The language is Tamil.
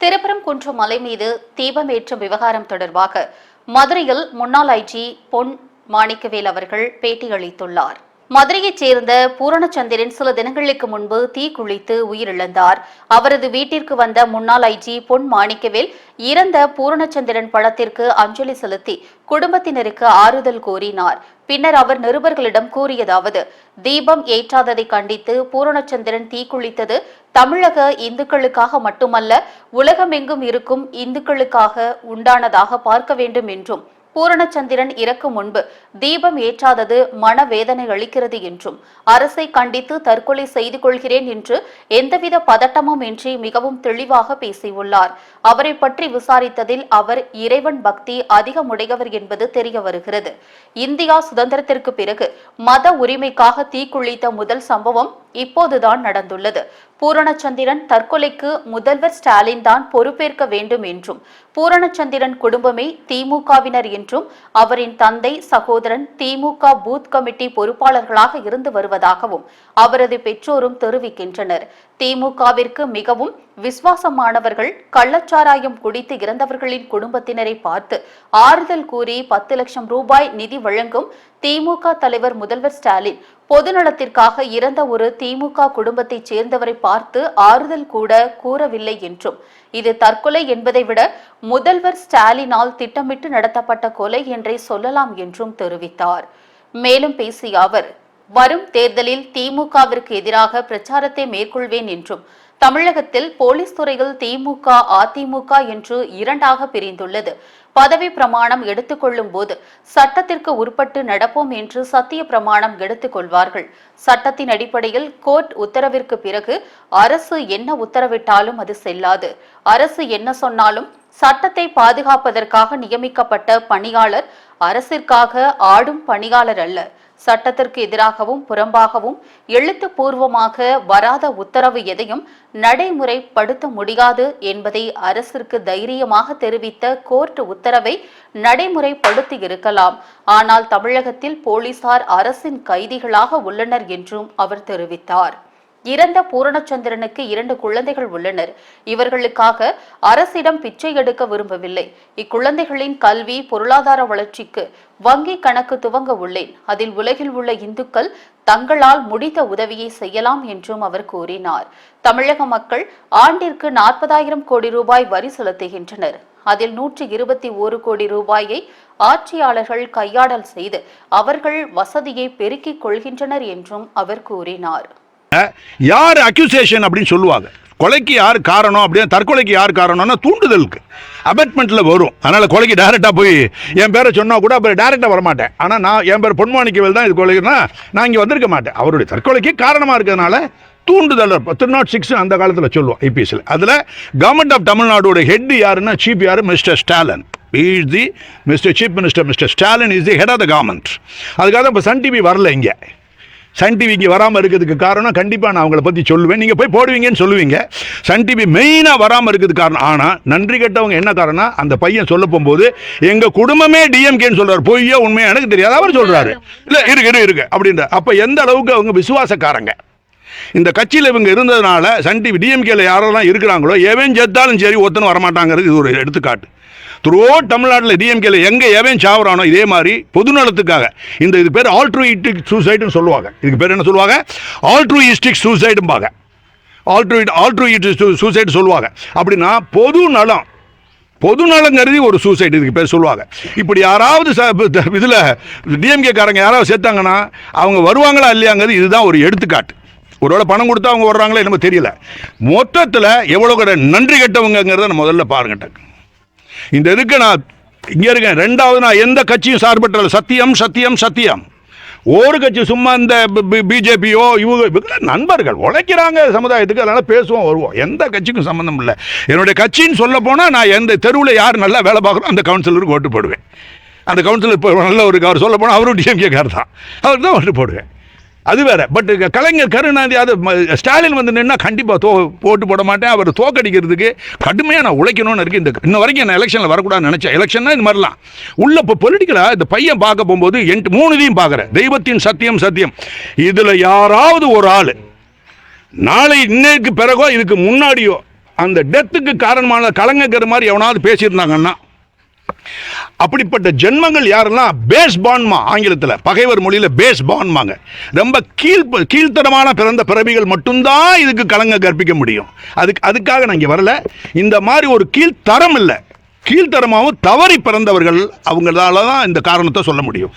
திருப்பரங்குன்றம் மலை மீது தீபமேற்றும் விவகாரம் தொடர்பாக மதுரையில் முன்னாள் ஐஜி பொன் மாணிக்கவேல் அவர்கள் பேட்டியளித்துள்ளார் மதுரையைச் சேர்ந்த பூரணச்சந்திரன் சில தினங்களுக்கு முன்பு தீக்குளித்து உயிரிழந்தார். அவரது வீட்டிற்கு வந்த முன்னாள் ஐஜி பொன் மாணிக்கவேல் இறந்த பூரணச்சந்திரன் படத்திற்கு அஞ்சலி செலுத்தி குடும்பத்தினருக்கு ஆறுதல் கூறினார். பின்னர் அவர் நிருபர்களிடம் கூறியதாவது தீபம் ஏற்றாததை கண்டித்து பூரணச்சந்திரன் தீக்குளித்தது தமிழக இந்துக்களுக்காக மட்டுமல்ல உலகமெங்கும் இருக்கும் இந்துக்களுக்காக உண்டானதாக பார்க்க வேண்டும் என்றும் பூரணச்சந்திரன் இறக்கும் முன்பு தீபம் ஏற்றாதது மனவேதனை அளிக்கிறது என்றும் அரசை கண்டித்து தற்கொலை செய்து கொள்கிறேன் என்று எந்தவித பதட்டமும் இன்றி மிகவும் தெளிவாக பேசியுள்ளார். அவரை பற்றி விசாரித்ததில் அவர் இறைவன் பக்தி அதிகமுடையவர் என்பது தெரிய வருகிறது. இந்தியா சுதந்திரத்திற்கு பிறகு மத உரிமைக்காக தீக்குளித்த முதல் சம்பவம் இப்போதுதான் நடந்துள்ளது. பூரணச்சந்திரன் தற்கொலைக்கு முதல்வர் ஸ்டாலின் தான் பொறுப்பேற்க வேண்டும் என்றும் பூரணச்சந்திரன் குடும்பமே திமுகவினர் என்றும் அவரின் தந்தை சகோதரன் திமுக பூத் கமிட்டி பொறுப்பாளர்களாக இருந்து வருவதாகவும் அவரது பெற்றோரும் தெரிவிக்கின்றனர். திமுகவிற்கு மிகவும் விசுவாசமானவர்கள் கள்ளச்சாராயம் குடித்து இறந்தவர்களின் குடும்பத்தினரை பார்த்து ஆறுதல் கூறி பத்து லட்சம் ரூபாய் நிதி வழங்கும் திமுக தலைவர் முதல்வர் ஸ்டாலின் பொதுநலத்திற்காக இறந்த ஒரு திமுக குடும்பத்தைச் சேர்ந்தவரை பார்த்து ஆறுதல் கூட கூறவில்லை என்றும். இது தற்கொலை என்பதை விட முதல்வர் ஸ்டாலினால் திட்டமிட்டு நடத்தப்பட்ட கொலை என்றே சொல்லலாம் என்றும் தெரிவித்தார். மேலும் பேசிய அவர் வரும் தேர்தலில் திமுகவிற்கு எதிராக பிரச்சாரத்தை மேற்கொள்வேன் என்றும் தமிழகத்தில் போலீஸ் துறையில் திமுக அதிமுக என்று இரண்டாக பிரிந்துள்ளது. பதவி பிரமாணம் எடுத்துக்கொள்ளும் போது சட்டத்திற்கு உட்பட்டு நடப்போம் என்று சத்திய பிரமாணம் எடுத்துக் கொள்வார்கள். சட்டத்தின் அடிப்படையில் கோர்ட் உத்தரவிற்கு பிறகு அரசு என்ன உத்தரவிட்டாலும் அது செல்லாது. அரசு என்ன சொன்னாலும் சட்டத்தை பாதுகாப்பதற்காக நியமிக்கப்பட்ட பணியாளர் அரசிற்காக ஆடும் பணியாளர் அல்ல. சட்டத்திற்கு எதிராகவும் புறம்பாகவும் எழுத்துப்பூர்வமாக வராத உத்தரவு எதையும் நடைமுறைப்படுத்த முடியாது என்பதை அரசிற்கு தைரியமாக தெரிவித்த கோர்ட் உத்தரவை நடைமுறைப்படுத்தி இருக்கலாம். ஆனால் தமிழகத்தில் போலீசார் அரசின் கைதிகளாக உள்ளனர் என்றும் அவர் தெரிவித்தார். இறந்த பூரணச்சந்திரனுக்கு இரண்டு குழந்தைகள் உள்ளனர். இவர்களுக்காக அரசிடம் பிச்சை எடுக்க விரும்பவில்லை. இக்குழந்தைகளின் கல்வி பொருளாதார வளர்ச்சிக்கு வங்கி கணக்கு துவங்க உள்ளேன். அதில் உலகில் உள்ள இந்துக்கள் தங்களால் முடித்த உதவியை செய்யலாம் என்றும் அவர் கூறினார். தமிழக மக்கள் ஆண்டிற்கு நாற்பதாயிரம் கோடி ரூபாய் வரி செலுத்துகின்றனர். அதில் நூற்றி இருபத்தி ஒரு கோடி ரூபாயை ஆட்சியாளர்கள் கையாடல் செய்து அவர்கள் வசதியை பெருக்கிக் கொள்கின்றனர் என்றும் அவர் கூறினார். யார் அக்யூசேஷன் அப்படின்னு சொல்லுவாங்க? கொலைக்கு யார் காரணம் அப்படின்னு தற்கொலைக்கு யார் காரணம்னா தூண்டுதலுக்கு. அபட்மெண்ட்டில் வரும். அதனால் கொலைக்கு டேரெக்டாக போய் என் பேரை சொன்னால் கூட அப்புறம் டேரெக்டாக வரமாட்டேன். ஆனால் நான் என் பேர் பொன்மாணிக்கவேல் தான் இது கொலைக்குன்னா நான் இங்கே வந்திருக்க மாட்டேன். அவருடைய தற்கொலைக்கு காரணமாக இருக்கிறதுனால தூண்டுதல் த்ரீ நாட் சிக்ஸ் அந்த காலத்தில் சொல்லுவோம் ஐபிஎஸ்சில் அதில் கவர்மெண்ட் ஆஃப் தமிழ்நாடோட ஹெட் யாருன்னா சீஃப் யார்? Mister Stalin is the mister chief minister mister Stalin is the head of the government அதுக்காக இப்போ சன் டிவி வரல இங்கே. சன் டிவி இங்கே வராமல் இருக்கிறதுக்கு காரணம் கண்டிப்பாக நான் அவங்கள பற்றி சொல்லுவேன். நீங்கள் போய் போடுவீங்கன்னு சொல்லுவீங்க. சன் டிவி மெயினாக வராமல் இருக்கிறதுக்கு காரணம். ஆனால் நன்றி கெட்டவங்க என்ன காரணம் அந்த பையன் சொல்ல போகும்போது எங்கள் குடும்பமே டிஎம்கேன்னு சொல்கிறார் பொய்யோ உண்மையாக எனக்கு தெரியாது. அவர் சொல்கிறாரு இல்லை இருக்கு இருக்கு இருக்கு அப்படின்ற. அப்போ எந்த அளவுக்கு அவங்க விசுவாசக்காரங்க? இந்த கட்சியில் இவங்க இருந்ததுனால சன் டிவி டிஎம்கேல யாரெல்லாம் இருக்கிறாங்களோ எவன் செத்தாலும் சரி ஒருத்தனும் வரமாட்டாங்கிறது இது ஒரு எடுத்துக்காட்டு. த்ரூ தமிழ்நாட்டில் டிஎம்கேல எங்கே எவன் சாவரானோ இதே மாதிரி பொதுநலத்துக்காக இந்த இது பேர் ஆல்ட்ரூயிட்டிக் சூசைடுன்னு சொல்லுவாங்க. இதுக்கு பேர் என்ன சொல்லுவாங்க? ஆல்ட்ரூயிஸ்டிக் சூசைடும்பாங்க ஆல்ட்ரூயிட் ஆல்ட்ரூயிட் சூசைடு சொல்லுவாங்க. அப்படின்னா பொது நலம். பொது நலம் கருதி ஒரு சூசைட் இதுக்கு பேர் சொல்லுவாங்க. இப்படி யாராவது இதில் டிஎம்கே காரங்க யாராவது சேர்த்தாங்கன்னா அவங்க வருவாங்களா இல்லையாங்கிறது இதுதான் ஒரு எடுத்துக்காட்டு. ஒருவேளை பணம் கொடுத்தா அவங்க வர்றாங்களே என்னமோ தெரியல. மொத்தத்தில் எவ்வளோ கூட நன்றி கெட்டவங்கிறத முதல்ல பாருங்க இந்த இதுக்கு நான் இங்கே இருக்கேன். ரெண்டாவது நான் எந்த கட்சியும் சார்பற்ற சத்தியம் சத்தியம் சத்தியம். ஒரு கட்சி சும்மா இந்த பிஜேபியோ இவங்க நண்பர்கள் உழைக்கிறாங்க சமுதாயத்துக்கு. அதனால் பேசுவோம் வருவோம். எந்த கட்சிக்கும் சம்மந்தம் இல்லை. என்னுடைய கட்சின்னு சொல்ல போனால் நான் எந்த தெருவில் யார் நல்லா வேலை பார்க்குறோம் அந்த கவுன்சிலருக்கு ஓட்டு போடுவேன். அந்த கவுன்சிலர் இப்போ நல்ல ஒரு அவர் சொல்ல போனால் அவரும் டிஎம்கே கார் தான். அவருக்கு தான் ஓட்டு போடுவேன். அது வேற. பட் கலைஞர் கருணாநிதி அது ஸ்டாலின் வந்து நின்னா கண்டிப்பாக தோ போட்டு போட மாட்டேன். அவர் தோக்கடிக்கிறதுக்கு கடுமையாக நான் உழைக்கணும்னு இருக்கு இந்த இன்ன வரைக்கும் நான் எலெக்ஷனில் வரக்கூடாதுன்னு நினச்சேன். எலெக்ஷன்னா இந்த மாதிரிலாம். உள்ள இப்போ பொலிட்டிக்கலாக இந்த பையன் பார்க்க போகும்போது என் மூணுதையும் பார்க்குறேன் தெய்வத்தின் சத்தியம் சத்தியம். இதில் யாராவது ஒரு ஆள் நாளை இன்னைக்கு பிறகோ இதுக்கு முன்னாடியோ அந்த டெத்துக்கு காரணமான கலங்கக்கிற மாதிரி எவனாவது பேசியிருந்தாங்கன்னா அப்படிப்பட்ட ஜென்மங்கள் யாரெல்லாம் பேஸ் பான்மா ஆங்கிலத்தில் பகைவர் மொழியில் பேஸ் பான்மாங்க ரொம்ப கீழ் கீழ்த்தரமான பிறந்த பிறவிகள் மட்டும்தான் இதுக்கு கலங்க கற்பிக்க முடியும். அதுக்கு அதுக்காக நான் இங்கே வரல. இந்த மாதிரி ஒரு கீழ்த்தரம் இல்லை. கீழ்த்தரமாகவும் தவறி பிறந்தவர்கள் அவங்களால தான் இந்த காரணத்தை சொல்ல முடியும்.